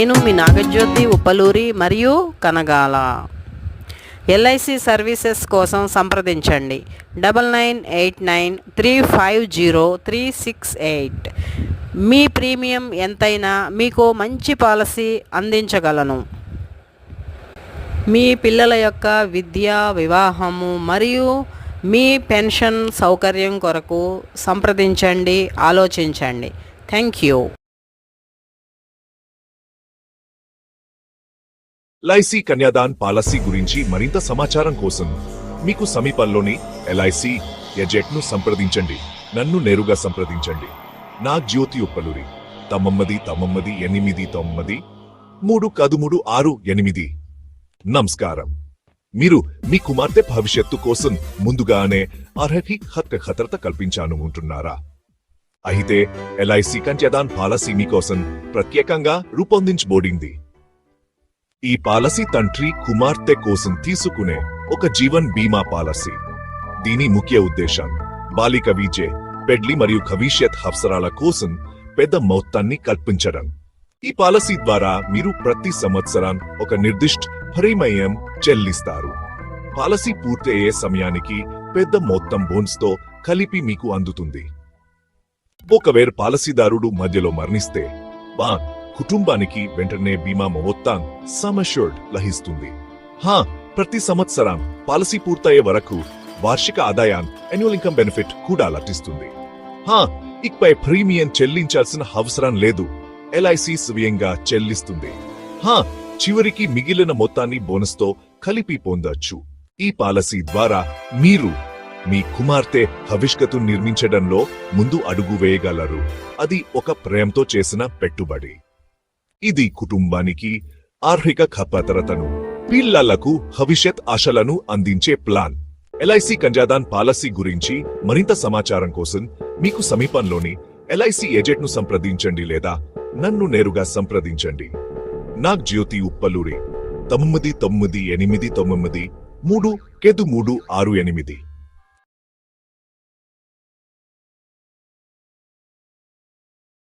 నేను మీ నాగజ్యోతి ఉప్పలూరి మరియు Kanagala. LIC services కోసం సంప్రదించండి. Double nine eight nine three five zero three six eight. మీ ప్రీమియం ఎంతైనా మీకు మంచి పాలసీ అందించగలను. మీ పిల్లల యొక్క విద్య వివాహము మరియు మీ పెన్షన్ సౌకర్యం కొరకు సంప్రదించండి ఆలోచించండి. Thank you. LIC Kanyadan policy గురించి మరింత సమాచారం కోసం మీకు సమీపంలోని ఎల్ఐసి ఎజెట్ను సంప్రదించండి. నన్ను నేరుగా సంప్రదించండి. నా జ్యోతి ఉప్పలూరి. తమ్మమ్మది తమ్మమ్మది ఎనిమిది తొమ్మిది. మూడు కదుముడు ఆరు ఎనిమిది. నమస్కారం. మీరు మీ కుమార్తె భవిష్యత్తు కోసం ముందుగానే అర్హతి హత్ భద్రత కల్పించాను ఉంటున్నారా? అయితే ఎల్ఐసి కన్యాదాన్ పాలసీ మీకోసం ప్రత్యేకంగా రూపొందించబోడింది. ఈ పాలసీ తండ్రి కుమార్తె కోసం తీసుకునే ఒక జీవన్ బీమా పాలసీ. దీని ముఖ్య ఉద్దేశం బాలిక విజే పెడ్లి మరియు భవిష్యత్ అవసరాల కోసం పెద్ద మొత్తాన్ని కల్పించడం. ఈ పాలసీ ద్వారా మీరు ప్రతి సంవత్సరం ఒక నిర్దిష్ట పరిమయం చెల్లిస్తారు. పాలసీ పూర్తయ్యే సమయానికి పెద్ద మొత్తం బోన్స్తో కలిపి మీకు అందుతుంది. ఒకవేళ పాలసీదారుడు మధ్యలో మరణిస్తే కుటుంబానికి వెంటనే బీమా మొత్తం సమష్యూర్డ్ లభిస్తుంది. హా ప్రతి సంవత్సరం పాలసీ పూర్తయ్యే వరకు వార్షిక ఆదాయం యాన్యువల్ ఇన్కమ్ బెనిఫిట్ కూడా లభిస్తుంది. హా ఇకపై ప్రీమియం చెల్లించాల్సిన అవసరం లేదు. ఎల్ఐసి స్వయంగా చెల్లిస్తుంది. హా చివరికి మిగిలిన మొత్తాన్ని బోనస్తో కలిపి పొందొచ్చు. ఈ పాలసీ ద్వారా మీరు మీ కుమార్తె భవిష్యత్తు నిర్మించడంలో ముందు అడుగు వేయగలరు. అది ఒక ప్రేమతో చేసిన పెట్టుబడి. ఇది కుటుంబానికి ఆర్థిక ఖపతరతను పిల్లలకు భవిష్యత్ ఆశలను అందించే ప్లాన్. ఎల్ఐసి కంజాదాన్ పాలసీ గురించి మరింత సమాచారం కోసం మీకు సమీపంలోని ఎల్ఐసి ఏజెంట్ను సంప్రదించండి లేదా నన్ను నేరుగా సంప్రదించండి. నాగ్ జ్యోతి ఉప్పలూరి తొమ్మిది తొమ్మిది ఎనిమిది తొమ్మిది మూడు కెదు మూడు ఆరు ఎనిమిది.